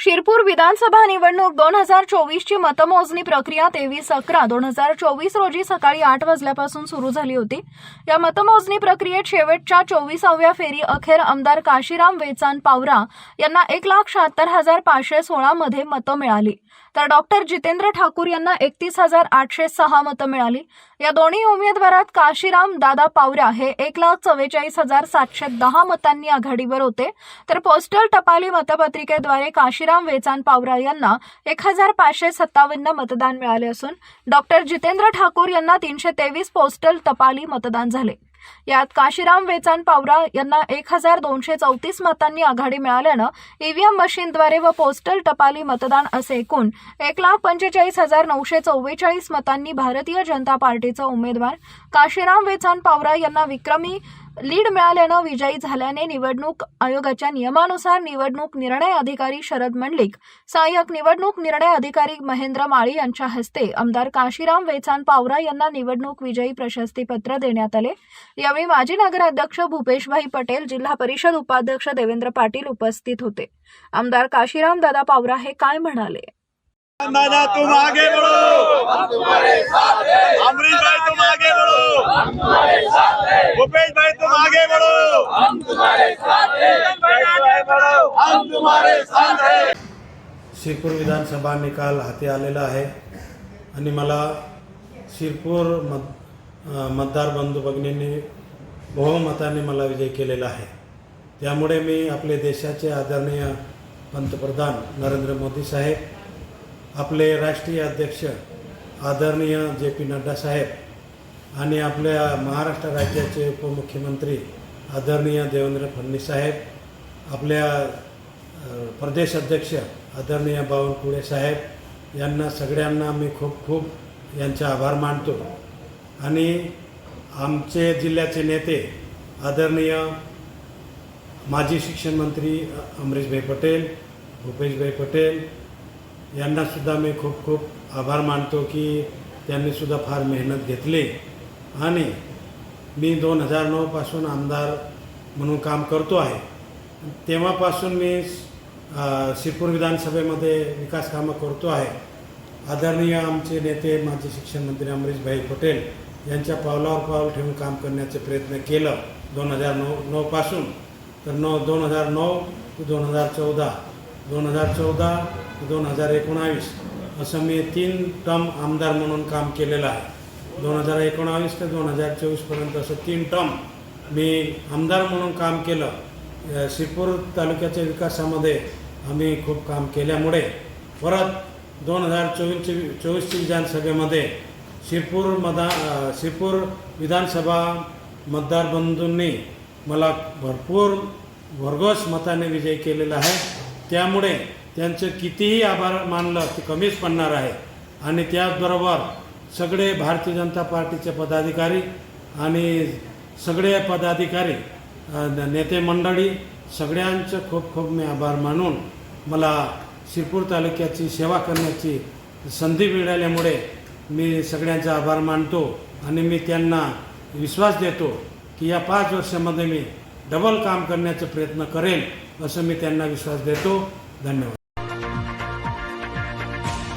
शिरपूर विधानसभा निवडणूक दोन हजार चोवीसची मतमोजणी प्रक्रिया तेवीस अकरा. दोन हजार चोवीस रोजी सकाळी आठ वाजल्यापासून सुरू झाली होती. या मतमोजणी प्रक्रियेत शेवटच्या चोवीसाव्या फेरी अखेर आमदार काशीराम वेचान पावरा यांना एक लाख शहात्तर हजार पाचशे सोळामध्ये मतं मिळाली. तर डॉक्टर जितेंद्र ठाकूर यांना एकतीस हजार आठशे सहा मतं मिळाली. या दोन्ही उमेदवारात काशीराम दादा पावरा हे एक लाख चव्वेचाळीस हजार सातशे दहा मतांनी आघाडीवर होते. तर पोस्टल टपाली मतपत्रिकेद्वारे काशीराम वेचान पावरा यांना एक हजार पाचशे सत्तावन्न मतदान मिळाले असून डॉक्टर जितेंद्र ठाकूर यांना तीनशे तेवीस पोस्टल टपाली मतदान झाले. यात काशीराम वेचान पावरा यांना एक हजार दोनशे चौतीस मतांनी आघाडी मिळाल्यानं ईव्हीएम मशीनद्वारे व पोस्टल टपाली मतदान असे एकूण एक लाख पंचेचाळीस हजार नऊशे चव्वेचाळीस मतांनी भारतीय जनता पार्टीचा उमेदवार काशीराम वेचान पावरा यांना विक्रमी लीड मिळाल्यानं विजयी झाल्याने निवडणूक आयोगाच्या नियमानुसार निवडणूक निर्णय अधिकारी शरद मंडलिक सहाय्यक निवडणूक निर्णय अधिकारी महेंद्र माळी यांच्या हस्ते आमदार काशीराम वेचान पावरा यांना निवडणूक विजयी प्रशस्तीपत्र देण्यात आले. यावेळी माजी नगराध्यक्ष भूपेशभाई पटेल जिल्हा परिषद उपाध्यक्ष देवेंद्र पाटील उपस्थित होते. आमदार काशीराम दादा पावरा हे काय म्हणाले? दादा तुम आगे बढ़ो. अमरीश भाई तुम आगे बढ़ो. भूपेश भाई तुम आगे बढ़ो। हम तुम्हारे साथ हैं। हम तुम्हारे साथ हैं। शिरपूर विधानसभा निकाल हाती आलेला आहे. आणि मला शिरपूर मत मतदार बंधू भगिनींनी बहुमताने मला विजय केलेला आहे. त्यामुळे मी आपले देशाचे आदरणीय पंतप्रधान नरेंद्र मोदी साहेब आपले राष्ट्रीय अध्यक्ष आदरणीय जे पी नड्डा साहेब आणि आपल्या महाराष्ट्र राज्याचे उपमुख्यमंत्री आदरणीय देवेंद्र फडणवीस साहेब आपल्या प्रदेश अध्यक्ष आदरणीय बावनकुळे साहेब यांना सगळ्यांना मी खूप खूप यांचे आभार मानतो. आणि आमचे जिल्ह्याचे नेते आदरणीय माजी शिक्षण मंत्री अमरीशभाई पटेल भूपेशभाई पटेल यांनासुद्धा मी खूप खूप आभार मानतो की त्यांनीसुद्धा फार मेहनत घेतली. आणि मी दोन हजार नऊपासून आमदार म्हणून काम करतो आहे. तेव्हापासून मी शिरपूर विधानसभेमध्ये विकास कामं करतो आहे. आदरणीय आमचे नेते माजी शिक्षण मंत्री अमरीशभाई पटेल यांच्या पावलावर पाऊल ठेवून काम करण्याचे प्रयत्न केलं दोन हजार नऊ नऊपासून तर नऊ दोन हजार नऊ ते दोन हजार चौदा दोन हजार चौदा ते दोन हजार एकोणावीस असं मी तीन टर्म आमदार म्हणून काम केलेलं आहे. दोन हजार एकोणावीस ते दोन हजार चोवीसपर्यंत असं तीन टर्म मी आमदार म्हणून काम केलं. शिरपूर तालुक्याच्या विकासामध्ये आम्ही खूप काम केल्यामुळे परत दोन हजार चोवीसची चोवीसची विधानसभेमध्ये शिरपूर मदा शिरपूर विधानसभा मतदार बंधूंनी मला भरपूर भरघोस मताने विजय केलेला आहे. त्यामुळे त्यांचं कितीही आभार मानलं ते कमीच पडणार आहे. आणि त्याचबरोबर सगळे भारतीय जनता पार्टीचे पदाधिकारी आणि सगळे पदाधिकारी नेते मंडळी सगळ्यांचं खूप खूप मी आभार मानून मला शिरपूर तालुक्याची सेवा करण्याची संधी मिळाल्यामुळे मी सगळ्यांचा आभार मानतो आणि मी त्यांना विश्वास देतो की या पाच वर्षामध्ये मी डबल काम करण्याचा प्रयत्न करेन असं मी त्यांना विश्वास देतो. धन्यवाद.